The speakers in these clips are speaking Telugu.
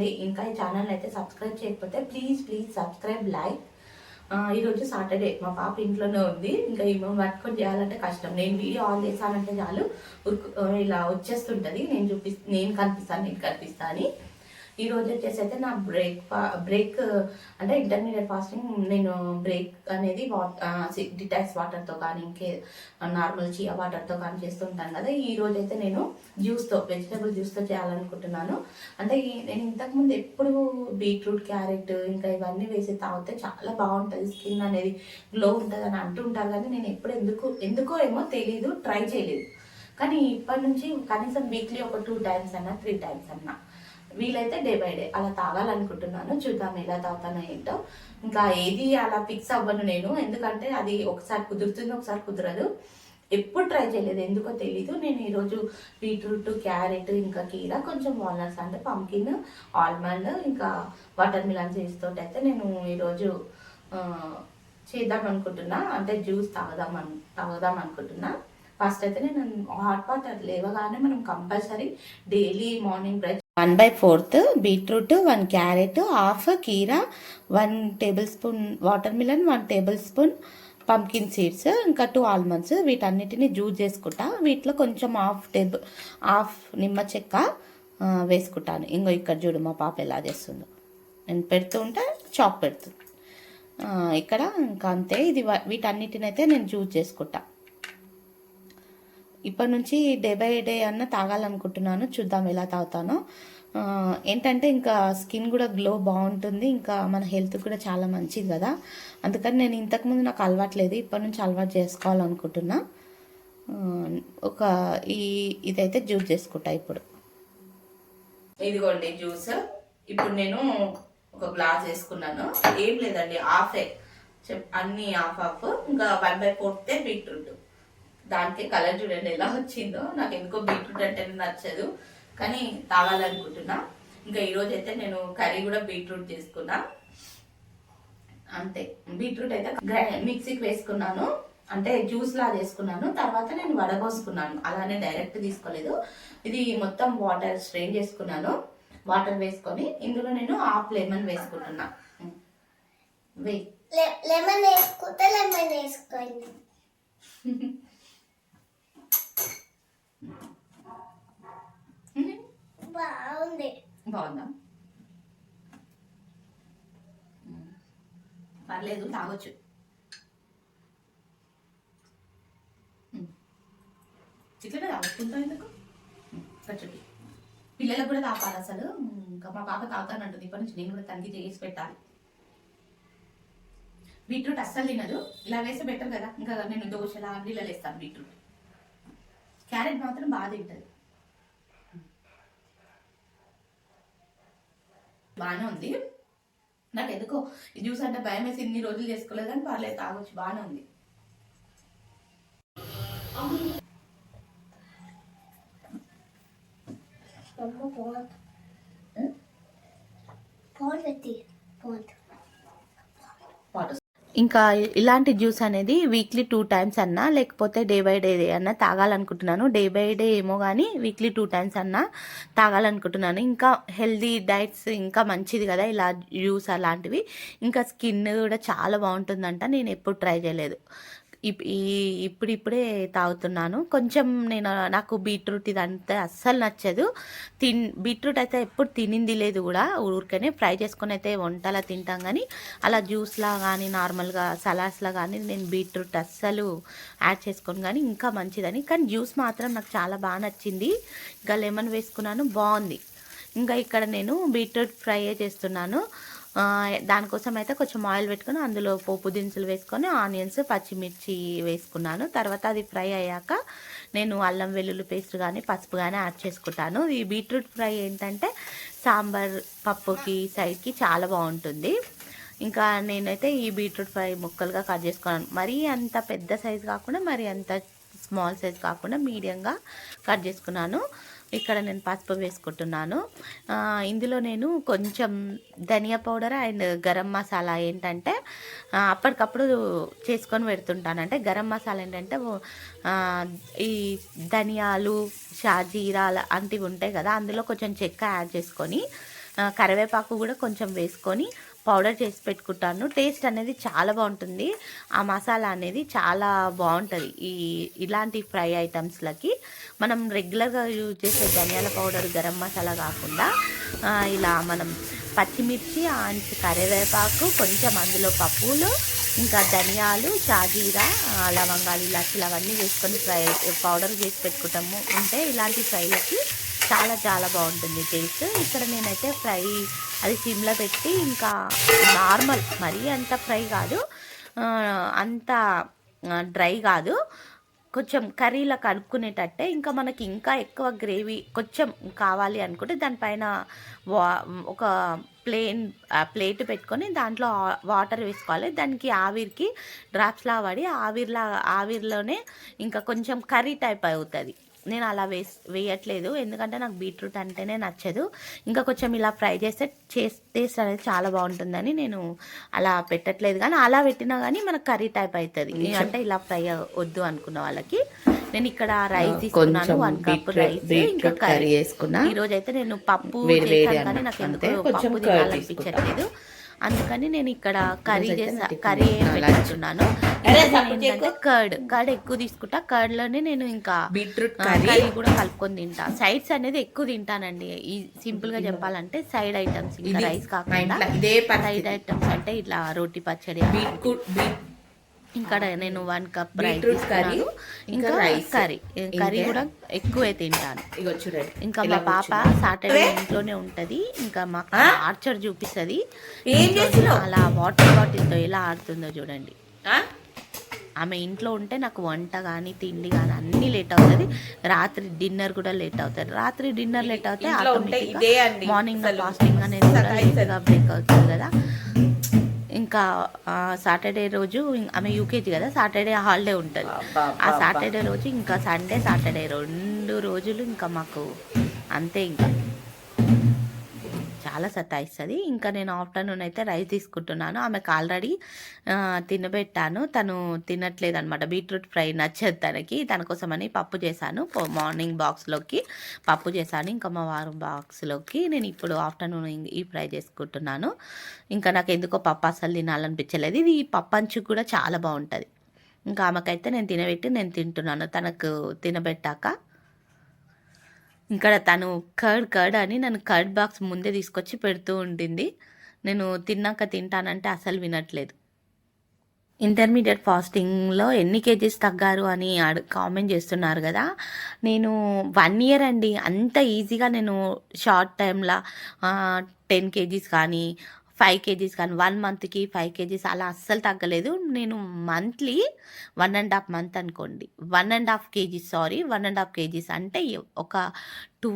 ఛానల్ ఇంకా ఈ ఛానల్ అయితే సబ్స్క్రైబ్ చేయకపోతే ప్లీజ్ ప్లీజ్ సబ్స్క్రైబ్ లైక్ ఈరోజు సాటర్డే మా పాప ఇంట్లోనే ఉంది. ఇంకా ఈమె వర్క్ చేయాలంటే కష్టం. నేను వీడియో ఆన్ చేశానంటే చాలు ఇలా వచ్చేస్తుంటుంది. నేను చూపి నేను కనిపిస్తాను నేను కనిపిస్తాను అని. ఈ రోజు వచ్చేసి అయితే నా బ్రేక్ బ్రేక్ అంటే ఇంటర్మీడియట్ ఫాస్టింగ్ నేను బ్రేక్ అనేది డిటాక్స్ వాటర్తో కానీ ఇంకే నార్మల్ చియా వాటర్తో కానీ చేస్తుంటాను కదా. ఈ రోజు అయితే నేను జ్యూస్తో వెజిటేబుల్ జ్యూస్తో చేయాలనుకుంటున్నాను. అంటే నేను ఇంతకుముందు ఎప్పుడు బీట్రూట్ క్యారెట్ ఇంకా ఇవన్నీ వేసి తాగితే చాలా బాగుంటుంది. స్కిన్ అనేది గ్లో ఉంటుంది అని అంటుంటారు కానీ నేను ఎప్పుడు ఎందుకు ఎందుకో ఏమో తెలియదు ట్రై చేయలేదు. కానీ ఇప్పటి నుంచి కనీసం వీక్లీ ఒక టూ టైమ్స్ అన్నా త్రీ టైమ్స్ అన్నా వీలైతే డే బై డే అలా తాగాలనుకుంటున్నాను. చూద్దాం ఎలా తాగుతానో ఏంటో. ఇంకా ఏది అలా ఫిక్స్ అవ్వను నేను. ఎందుకంటే అది ఒకసారి కుదురుతుంది ఒకసారి కుదరదు. ఎప్పుడు ట్రై చేయలేదు. ఎందుకో తెలీదు. నేను ఈరోజు బీట్రూట్ క్యారెట్ ఇంకా కీరా కొంచెం వాల్నట్స్ అంటే పంకిన్ ఆల్మండ్ ఇంకా వాటర్ మిలన్ చేస్తోటి అయితే నేను ఈరోజు చేద్దాం అనుకుంటున్నా. అంటే జ్యూస్ తాగదాం అను తాగదాం అనుకుంటున్నా. ఫస్ట్ అయితే నేను హాట్ వాటర్ లేవగానే మనం compulsory daily morning brush one by fourth beetroot one carrot half కీరా one tablespoon watermelon one tablespoon pumpkin seeds ఇంకా టూ ఆల్మండ్స్. వీటన్నిటిని జ్యూస్ చేసుకుంటా. వీటిలో కొంచెం హాఫ్ టేబుల్ హాఫ్ నిమ్మ చెక్క వేసుకుంటాను. ఇంకో ఇక్కడ చూడు మా పాప ఎలా చేస్తుందో. నేను పెడుతూ ఉంటే చాక్ పెడుతుంది ఇక్కడ ఇంకా అంతే. ఇది వ- వీటన్నిటినైతే నేను జ్యూస్ చేసుకుంటా. ఇప్పటి నుంచి డే బై డే అన్న తాగాలనుకుంటున్నాను. చూద్దాం ఎలా తాగుతానో. ఏంటంటే ఇంకా స్కిన్ కూడా గ్లో బాగుంటుంది. ఇంకా మన హెల్త్ కూడా చాలా మంచిది కదా. అందుకని నేను ఇంతకుముందు నాకు అలవాట్లేదు. ఇప్పటి నుంచి అలవాటు చేసుకోవాలనుకుంటున్నా. ఒక ఈ ఇదైతే జ్యూస్ చేసుకుంటా ఇప్పుడు. ఇదిగోండి జ్యూస్. ఇప్పుడు నేను ఒక గ్లాస్ వేసుకున్నాను. ఏం లేదండి హాఫే. అన్ని హాఫ్ హాఫ్. ఇంకా వన్ బై ఫోర్తే బీట్రూట్. దానికి కలర్ చూడండి ఎలా వచ్చిందో. నాకు ఎందుకో బీట్రూట్ అంటే నచ్చదు కానీ తాగాలనుకుంటున్నా. ఇంకా ఈరోజు అయితే నేను కర్రీ కూడా బీట్రూట్ చేసుకున్నా. అంతే. బీట్రూట్ అయితే గ్రై- మిక్సీకి వేసుకున్నాను. అంటే జ్యూస్ లా చేసుకున్నాను. తర్వాత నేను వడగోసుకున్నాను అలానే డైరెక్ట్ తీసుకోలేదు. ఇది మొత్తం వాటర్ స్ట్రెయిన్ చేసుకున్నాను. వాటర్ వేసుకొని ఇందులో నేను హాఫ్ లెమన్ వేసుకుంటున్నా. లె- లెమన్ వేసుకుంటే లెమన్ వేసుకోండి బాగుంది. బాగుందా? పర్లేదు తాగొచ్చు. చికెన్ తాగుతుందా తాగుతుంటా ఎందుకు? ఖర్చుకి పిల్లలకు కూడా తాపాలి అసలు. ఇంకా మా పాప తాగుతానంటుంది. ఇప్పటి నుంచి నేను కూడా తనకి చేసి పెట్టాలి. బీట్రూట్ అస్సలు తినదు. ఇలా వేస్తే బెటర్ కదా. ఇంకా నేను దోశలా ఇలా వేస్తాను బీట్రూట్. క్యారెట్ మాత్రం బాగా తింటుంది. బాగానే ఉంది. నాకు ఎందుకో జ్యూస్ అంటే భయం వేసి ఇన్ని రోజులు చేసుకోలేదు కానీ పర్లేదు తాగొచ్చు బాగానే ఉంది. ఫోన్ పోట్ పెట్టి ఫోన్ ఇంకా ఇలాంటి జ్యూస్ అనేది వీక్లీ టూ టైమ్స్ అన్నా లేకపోతే డే బై డే అన్నా తాగాలనుకుంటున్నాను. డే బై డే ఏమో కానీ వీక్లీ టూ టైమ్స్ అన్నా తాగాలనుకుంటున్నాను. ఇంకా హెల్దీ డైట్స్ ఇంకా మంచిది కదా ఇలా జ్యూస్ అలాంటివి. ఇంకా స్కిన్ కూడా చాలా బాగుంటుందంట. నేను ఎప్పుడు ట్రై చేయలేదు. ఇప్- ఈ ఇప్పుడిప్పుడే తాగుతున్నాను. కొంచెం నేను నాకు బీట్రూట్ ఇదంతా అస్సలు నచ్చదు. తిన్ బీట్రూట్ అయితే ఎప్పుడు తినింది లేదు కూడా ఊరికనే. ఫ్రై చేసుకొని అయితే వంటలా తింటాం కానీ అలా జ్యూస్లా కానీ నార్మల్గా సలాడ్స్లా కానీ నేను బీట్రూట్ అస్సలు యాడ్ చేసుకొని కానీ ఇంకా మంచిదని. కానీ జ్యూస్ మాత్రం నాకు చాలా బాగా నచ్చింది. ఇంకా లెమన్ వేసుకున్నాను. బాగుంది. ఇంకా ఇక్కడ నేను బీట్రూట్ ఫ్రై చేస్తున్నాను. దానికోసం అయితే కొంచెం ఆయిల్ పెట్టుకొని అందులో పోపు దినుసులు వేసుకొని ఆనియన్స్ పచ్చిమిర్చి వేసుకున్నాను. తర్వాత అది ఫ్రై అయ్యాక నేను అల్లం వెల్లుల్లి పేస్ట్ కానీ పసుపు కానీ యాడ్ చేసుకుంటాను. ఈ బీట్రూట్ ఫ్రై ఏంటంటే సాంబార్ పప్పుకి సైడ్కి చాలా బాగుంటుంది. ఇంకా నేనైతే ఈ బీట్రూట్ ఫ్రై ముక్కలుగా కట్ చేసుకున్నాను. మరీ అంత పెద్ద సైజు కాకుండా మరీ అంత స్మాల్ సైజ్ కాకుండా మీడియంగా కట్ చేసుకున్నాను. ఇక్కడ నేను పసుపు వేసుకుంటున్నాను. ఇందులో నేను కొంచెం ధనియా పౌడర్ అండ్ గరం మసాలా ఏంటంటే అప్పటికప్పుడు చేసుకొని పెడుతుంటాను. అంటే గరం మసాలా ఏంటంటే ఈ ధనియాలు షాజీరాలు అంటివి ఉంటాయి కదా అందులో కొంచెం చెక్క యాడ్ చేసుకొని కరివేపాకు కూడా కొంచెం వేసుకొని పౌడర్ చేసి పెట్టుకుంటాను. టేస్ట్ అనేది చాలా బాగుంటుంది. ఆ మసాలా అనేది చాలా బాగుంటుంది. ఈ ఇలాంటి ఫ్రై ఐటమ్స్లకి మనం రెగ్యులర్గా యూజ్ చేసే ధనియాల పౌడర్ గరం మసాలా కాకుండా ఇలా మనం పచ్చిమిర్చి అండ్ కరివేపాకు కొంచెం అందులో పప్పులు ఇంకా ధనియాలు షాజీరా లవంగాలు ఇలాచి అవన్నీ వేసుకొని ఫ్రై పౌడర్ చేసి పెట్టుకుంటాము. ఉంటే ఇలాంటి ఫ్రైలకి చాలా చాలా బాగుంటుంది టేస్ట్. ఇక్కడ నేనైతే ఫ్రై అది సిమ్లో పెట్టి ఇంకా నార్మల్ మరీ అంత ఫ్రై కాదు. అంత డ్రై కాదు. కొంచెం కర్రీలో కలుపుకునేటట్టే ఇంకా మనకి ఇంకా ఎక్కువ గ్రేవీ కొంచెం కావాలి అనుకుంటే దానిపైన వా ఒక ప్లేన్ ప్లేట్ పెట్టుకొని దాంట్లో వాటర్ వేసుకోవాలి. దానికి ఆవిరికి డ్రాప్స్లా పడి ఆవిరిలా ఆవిరిలోనే ఇంకా కొంచెం కర్రీ టైప్ అవుతుంది. నేను అలా వేస్ వేయట్లేదు. ఎందుకంటే నాకు బీట్రూట్ అంటేనే నచ్చదు. ఇంకా కొంచెం ఇలా ఫ్రై చేస్తే చేస్ టేస్ట్ అనేది చాలా బాగుంటుందని నేను అలా పెట్టట్లేదు. కానీ అలా పెట్టినా కానీ మనకు కర్రీ టైప్ అవుతుంది అంటే ఇలా ఫ్రై వద్దు అనుకున్న వాళ్ళకి. నేను ఇక్కడ రైస్ తీసుకున్నాను. One cup rice. ఇంకా కర్రీ వేసుకున్నా. ఈ రోజు అయితే నేను పప్పు కానీ. నాకు ఎందుకో పప్పు తినాలనిపించట్లేదు. అందుకని నేను ఇక్కడ కర్రీ చేసా కర్రీ ఏం పెట్టుకున్నాను ఏంటంటే కర్డ్ కర్డ్ ఎక్కువ తీసుకుంటా. కర్డ్లోనే నేను ఇంకా బీట్రూట్ కర్రీ. కూడా కలుపుకొని తింటా. సైడ్స్ అనేది ఎక్కువ తింటానండి. ఈ సింపుల్గా చెప్పాలంటే సైడ్ ఐటమ్స్ ఇంకా రైస్ కాకుండా సైడ్ ఐటమ్స్ అంటే ఇట్లా రోటి పచ్చడి బీట్రూట్ బీట్ ఇక్కడ నేను one cup rice beetroot curry, ఇంకా. Curry curry. కూడా ఎక్కువే తింటాను ఇగో చూడండి ఇంకా మా పాప. సాటర్డే ఇంట్లోనే ఉంటది ఇంకా ఆ? ఆర్చర్ చూపిస్తుంది? అలా వాటర్ బాటిల్తో ఎలా ఆడుతుందో చూడండి? ఆమె ఇంట్లో ఉంటే నాకు వంట కానీ తిండి కానీ అన్నీ లేట్ అవుతుంది రాత్రి డిన్నర్ కూడా లేట్ అవుతుంది రాత్రి డిన్నర్ లేట్ అవుతే. మార్నింగ్ ఫాస్టింగ్ అనేది కూడా సతాయిస్తుంది. లేట్గా బ్రేక్ అవుతుంది కదా ఇంకా సాటర్డే రోజు ఆమె యూకేజీ కదా సాటర్డే హాలిడే ఉంటుంది. ఆ సాటర్డే రోజు ఇంకా సండే సాటర్డే రెండు రోజులు ఇంకా మాకు అంతే ఇంకా. చాలా సతాయిస్తుంది. ఇంకా నేను ఆఫ్టర్నూన్ అయితే రైస్ తీసుకుంటున్నాను. ఆమెకు ఆల్రెడీ తినబెట్టాను తను తినట్లేదు అనమాట బీట్రూట్ ఫ్రై నచ్చదు తనకి. తన కోసమని పప్పు చేశాను. మార్నింగ్ బాక్స్లోకి పప్పు చేశాను. ఇంకా మా వారు బాక్స్లోకి నేను ఇప్పుడు ఆఫ్టర్నూన్ ఈ ఫ్రై చేసుకుంటున్నాను. ఇంకా నాకు ఎందుకో పప్పు అసలు తినాలనిపించలేదు. ఇది పప్పు కూడా చాలా బాగుంటుంది. ఇంకా ఆమెకైతే నేను తినబెట్టి నేను తింటున్నాను. తనకు తినబెట్టాక ఇక్కడ తను కర్డ్ కర్డ్ అని నన్ను కర్డ్ బాక్స్ ముందే తీసుకొచ్చి పెడుతూ ఉంటుంది నేను తిన్నాక తింటానంటే అసలు వినట్లేదు. ఇంటర్మీడియట్ ఫాస్టింగ్లో ఎన్ని కేజీస్ తగ్గారు అని అడు కామెంట్ చేస్తున్నారు కదా. నేను వన్ ఇయర్ అండి. అంత ఈజీగా నేను షార్ట్ టైంలో టెన్ కేజీస్ కానీ ఫైవ్ కేజీస్ కానీ వన్ మంత్కి ఫైవ్ కేజీస్ అలా అస్సలు తగ్గలేదు. నేను monthly one and half month అనుకోండి. One and half KGs sorry one and half KGs అంటే ఒక టూ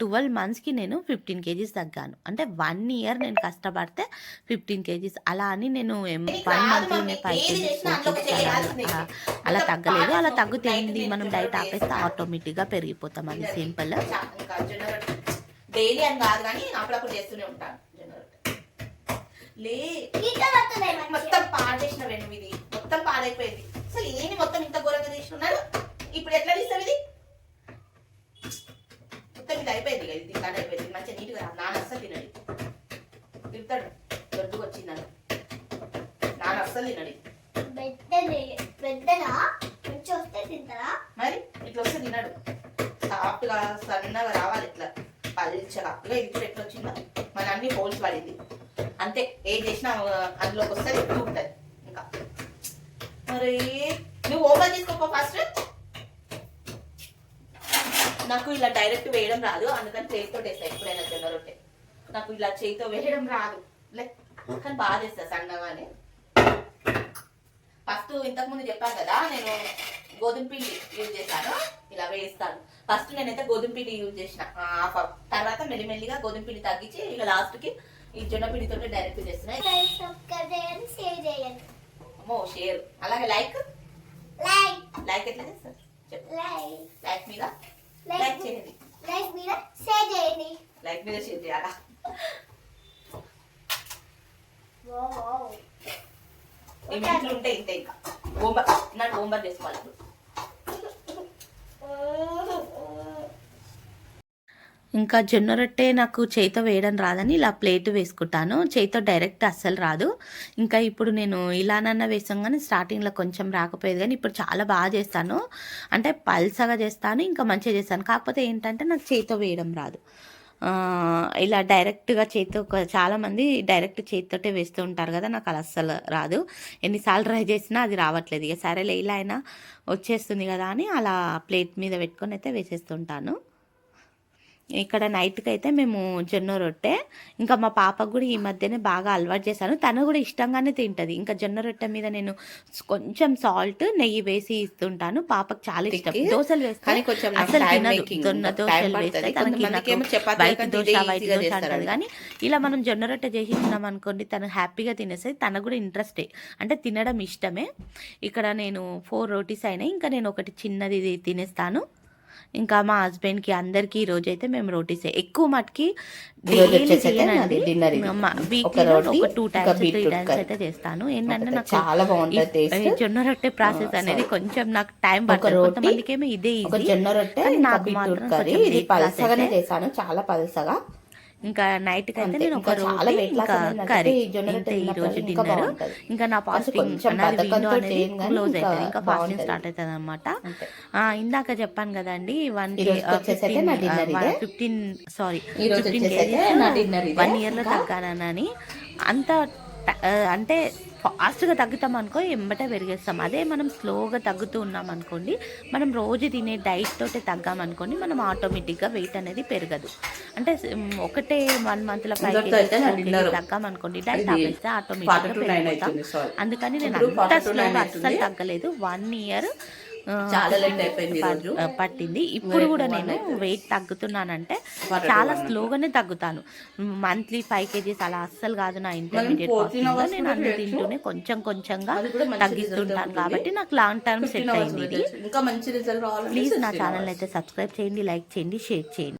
ట్వెల్వ్ మంత్స్కి నేను ఫిఫ్టీన్ కేజీస్ తగ్గాను. అంటే వన్ ఇయర్ నేను కష్టపడితే ఫిఫ్టీన్ కేజీస్ అలా అని నేను వన్ మంత్లోనే ఫైవ్ కేజీస్ అలా అలా తగ్గలేదు. అలా తగ్గుతుంది మనం డైట్ ఆపేస్తే ఆటోమేటిక్గా పెరిగిపోతాం. అది సింపుల్ డైలీ అని కాదు కానీ అప్పుడప్పుడు చేస్తూనే ఉంటాను. లే. మొత్తం పాడేసిన ఇది మొత్తం పాడైపోయింది. అసలు ఏంటి మొత్తం ఇంత ఘోరంగా తీసుకున్నాడు ఇప్పుడు ఎట్లా తీస్తావు ఇది? మొత్తం ఇది అయిపోయింది ఇది తింటాడు అయిపోయింది. మంచిగా నీట్గా. నాన్న అస్సలు తినడు. తింటాడు దొడ్డుకు వచ్చిందని నాన్న అస్సలు తినడు. మరి ఇట్లా వస్తే తినడు. సాఫ్ట్గా సన్నగా రావాలి ఇట్లా. పల్చగా ఇక ఇది ఎట్లా వచ్చిందో? మన అన్ని హోల్స్ పడింది. అంతే. ఏం చేసినా అందులోకి వస్తే ఎక్కువ ఉంటుంది ఇంకా. మరి నువ్వు ఓపెన్ చేసుకోపో ఫస్ట్. నాకు ఇలా డైరెక్ట్ వేయడం రాదు. అందుకని చేతితో వేస్తా. ఎప్పుడైనా జొన్న రొట్టె నాకు ఇలా చేతితో వేయడం రాదు. లే కానీ బాగా చేస్తా సన్నగానే. ఫస్ట్ ఇంతకు ముందు చెప్పాను కదా నేను గోధుమ పిండి యూజ్ చేశాను. ఇలా వేస్తాను ఫస్ట్ నేనైతే గోధుమ పిండి యూజ్ చేసిన. హాఫ్ తర్వాత మెల్లిమెల్లిగా గోధుమ పిండి తగ్గించి ఇక లాస్ట్కి ఈ జొన్న పిండితో డైరెక్ట్ చేస్తున్నాయి చేయండి షేర్ చేయండి. అమ్మో షేర్ అలాగే లైక్ లైక్ లైక్ ఎట్లా చేస్తారు? లైక్ లైక్ మీద. లైక్ చేయండి. లైక్ లైక్ మీద షేర్ చేయాలా? Wow, wow. ఈ ఇంట్లో ఉంటే ఇంతే ఇంకా. హోంవర్క్ నాకు హోంవర్క్ చేసుకోవాలి ఇంకా జొన్న రొట్టె నాకు చేతితో వేయడం రాదని ఇలా ప్లేట్ వేసుకుంటాను. చేతితో డైరెక్ట్ అస్సలు రాదు. ఇంకా ఇప్పుడు నేను ఇలానన్నా వేసాం కానీ స్టార్టింగ్లో కొంచెం రాకపోయేది కానీ ఇప్పుడు చాలా బాగా చేస్తాను. అంటే పల్సగా చేస్తాను ఇంకా మంచిగా చేస్తాను. కాకపోతే ఏంటంటే నాకు చేతితో వేయడం రాదు. ఇలా డైరెక్ట్గా చేతితో చాలామంది డైరెక్ట్ చేతితోటే వేస్తూ ఉంటారు కదా నాకు అలా అస్సలు రాదు. ఎన్నిసార్లు ట్రై చేసినా అది రావట్లేదు. ఇక సరేలే ఇలా అయినా వచ్చేస్తుంది కదా అని అలా ప్లేట్ మీద పెట్టుకొని అయితే వేసేస్తుంటాను ఇక్కడ నైట్కి అయితే మేము జొన్న రొట్టె ఇంకా మా పాపకు కూడా ఈ మధ్యనే బాగా అలవాటు చేశాను. తను కూడా ఇష్టంగానే తింటది. ఇంకా జొన్న రొట్టె మీద నేను కొంచెం సాల్ట్ నెయ్యి వేసి ఇస్తుంటాను. పాపకు చాలా ఇష్టం. దోశలు వేస్తే కానీ కొంచెం నాకు అసలు తినదు. జొన్న దోశలు వేస్తే వైట్ దోశ వైట్ దోశ అంటది. కానీ ఇలా మనం జొన్న రొట్టె చేసి అనుకోండి తను హ్యాపీగా తినేసేది తనకు కూడా ఇంట్రెస్టే. అంటే తినడం ఇష్టమే. ఇక్కడ నేను ఫోర్ రోటీస్ అయినాయి. ఇంకా నేను ఒకటి చిన్నది తినేస్తాను. ఇంకా మా హస్బెండ్కి అందరికీ ఈ రోజు అయితే మేము రోటీసే ఎక్కువ మటుకి ఒక టూ టైమ్స్ త్రీ టైమ్స్. అయితే చేస్తాను. ఏంటంటే నాకు చాలా బాగుంటుంది జొన్న రొట్టె ప్రాసెస్ అనేది. కొంచెం నాకు టైం పడుతుంది కొంతమందికి ఏమో ఇదే జొన్న రొట్టె నాకు మాత్రం. చేశాను చాలా పలసగా. ఇంకా నైట్కి అయితే. నేను ఒక రోటీ ఇంకా అనేది కర్రీ ఈ ఇంతే రోజు డిన్నర్. ఇంకా నా ఫాస్టింగ్ కొంచెం నాది విండో అనేది క్లోజ్ అవుతుంది ఇంకా ఫాస్టింగ్. స్టార్ట్ అవుతుంది అనమాట. ఇందాక చెప్పాను కదండి వన్. ఫిఫ్టీన్ సారీ ఫిఫ్టీన్ ఇదే. వన్ ఇయర్లో ఇంకా? తగ్గానని అంత అంటే ఫాస్ట్గా తగ్గుతాం అనుకో ఎంబటే పెరిగేస్తాం అదే మనం స్లోగా తగ్గుతూ ఉన్నాం అనుకోండి మనం రోజు తినే డైట్ తోటే తగ్గాం అనుకోండి మనం ఆటోమేటిక్గా వెయిట్ అనేది పెరగదు అంటే ఒకటే వన్ మంత్లో ఫైవ్. తగ్గాం అనుకోండి డైట్ ఆపేస్తే ఆటోమేటిక్ quarter గా to nine పెరిగిపోతాం అవుతుంది, sorry. అందుకని నేను అంత స్లోగా. అస్సలు తగ్గలేదు వన్ ఇయర్ చాలా అయిపోయింది. పట్టింది ఇప్పుడు కూడా నేను. వెయిట్ తగ్గుతున్నానంటే చాలా స్లోగానే తగ్గుతాను మంత్లీ ఫైవ్ కేజీస్ అలా అస్సలు కాదు నా ఇంటర్మీడియట్ నేను అన్ని. తింటూనే కొంచెం కొంచెంగా తగ్గిస్తుంటాను. కాబట్టి నాకు లాంగ్ టర్మ్ 15 సెట్ అయింది. ఇంకా మంచి రిజల్ట్ ప్లీజ్ నా 16 ఛానల్. అయితే సబ్స్క్రైబ్ చేయండి లైక్ చేయండి షేర్ చేయండి